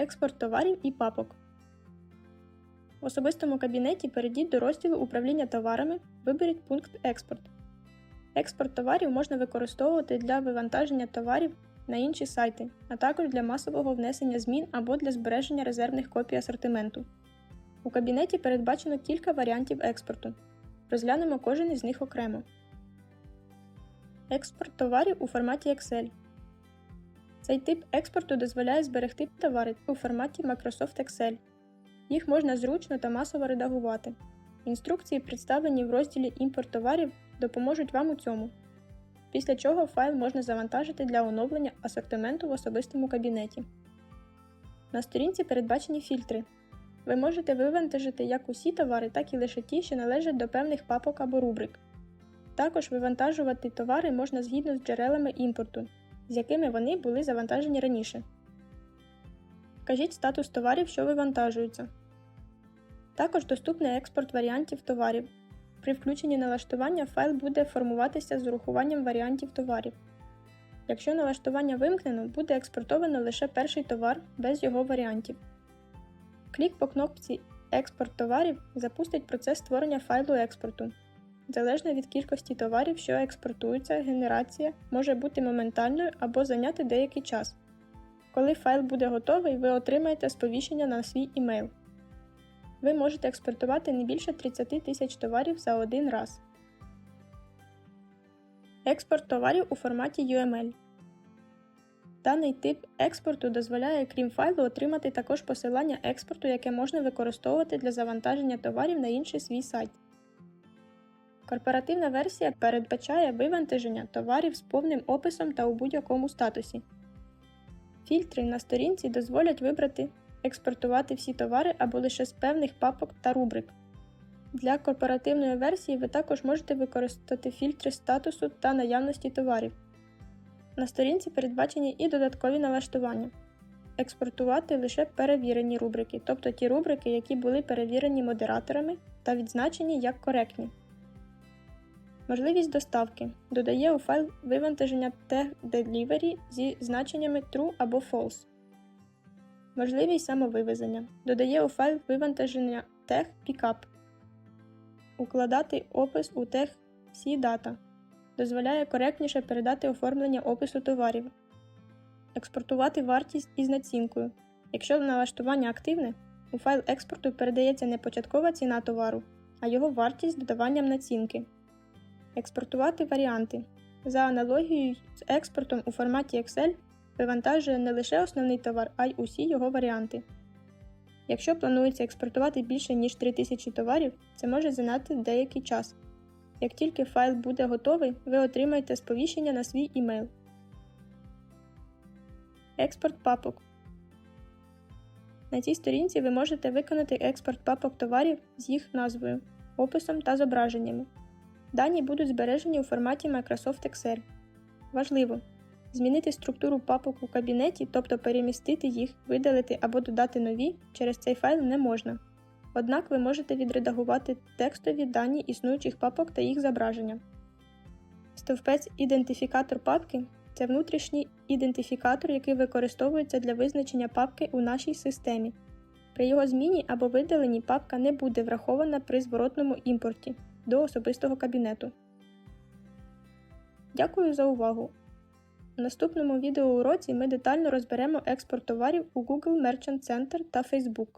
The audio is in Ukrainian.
Експорт товарів і папок. В особистому кабінеті перейдіть до розділу Управління товарами, виберіть пункт Експорт. Експорт товарів можна використовувати для вивантаження товарів на інші сайти, а також для масового внесення змін або для збереження резервних копій асортименту. У кабінеті передбачено кілька варіантів експорту. Розглянемо кожен із них окремо. Експорт товарів у форматі Excel. Цей тип експорту дозволяє зберегти товари у форматі Microsoft Excel. Їх можна зручно та масово редагувати. Інструкції, представлені в розділі Імпорт товарів, допоможуть вам у цьому. Після чого файл можна завантажити для оновлення асортименту в особистому кабінеті. На сторінці передбачені фільтри. Ви можете вивантажити як усі товари, так і лише ті, що належать до певних папок або рубрик. Також вивантажувати товари можна згідно з джерелами імпорту, з якими вони були завантажені раніше. Вкажіть статус товарів, що вивантажуються. Також доступний експорт варіантів товарів. При включенні налаштування файл буде формуватися з урахуванням варіантів товарів. Якщо налаштування вимкнено, буде експортовано лише перший товар без його варіантів. Клік по кнопці Експорт товарів запустить процес створення файлу експорту. Залежно від кількості товарів, що експортуються, генерація може бути моментальною або зайняти деякий час. Коли файл буде готовий, ви отримаєте сповіщення на свій імейл. Ви можете експортувати не більше 30 тисяч товарів за один раз. Експорт товарів у форматі UML. Даний тип експорту дозволяє, крім файлу, отримати також посилання експорту, яке можна використовувати для завантаження товарів на інший свій сайт. Корпоративна версія передбачає вивантаження товарів з повним описом та у будь-якому статусі. Фільтри на сторінці дозволять вибрати експортувати всі товари або лише з певних папок та рубрик. Для корпоративної версії ви також можете використати фільтри статусу та наявності товарів. На сторінці передбачені і додаткові налаштування. Експортувати лише перевірені рубрики, тобто ті рубрики, які були перевірені модераторами та відзначені як коректні. Можливість доставки додає у файл вивантаження тег Delivery зі значеннями True або False. Можливість самовивезення додає у файл вивантаження тег Pickup. Укладати опис у тег дата. Дозволяє коректніше передати оформлення опису товарів. Експортувати вартість із націнкою. Якщо налаштування активне, у файл експорту передається не початкова ціна товару, а його вартість з додаванням націнки. Експортувати варіанти. За аналогією з експортом у форматі Excel вивантажує не лише основний товар, а й усі його варіанти. Якщо планується експортувати більше ніж 3000 товарів, це може зайняти деякий час. Як тільки файл буде готовий, ви отримаєте сповіщення на свій імейл. Експорт папок. На цій сторінці ви можете виконати експорт папок товарів з їх назвою, описом та зображеннями. Дані будуть збережені у форматі Microsoft Excel. Важливо! Змінити структуру папок у кабінеті, тобто перемістити їх, видалити або додати нові, через цей файл не можна. Однак ви можете відредагувати текстові дані існуючих папок та їх зображення. Стовпець ідентифікатор папки це внутрішній ідентифікатор, який використовується для визначення папки у нашій системі. При його зміні або видаленні папка не буде врахована при зворотному імпорті до особистого кабінету. Дякую за увагу! У наступному відеоуроці ми детально розберемо експорт товарів у Google Merchant Center та Facebook.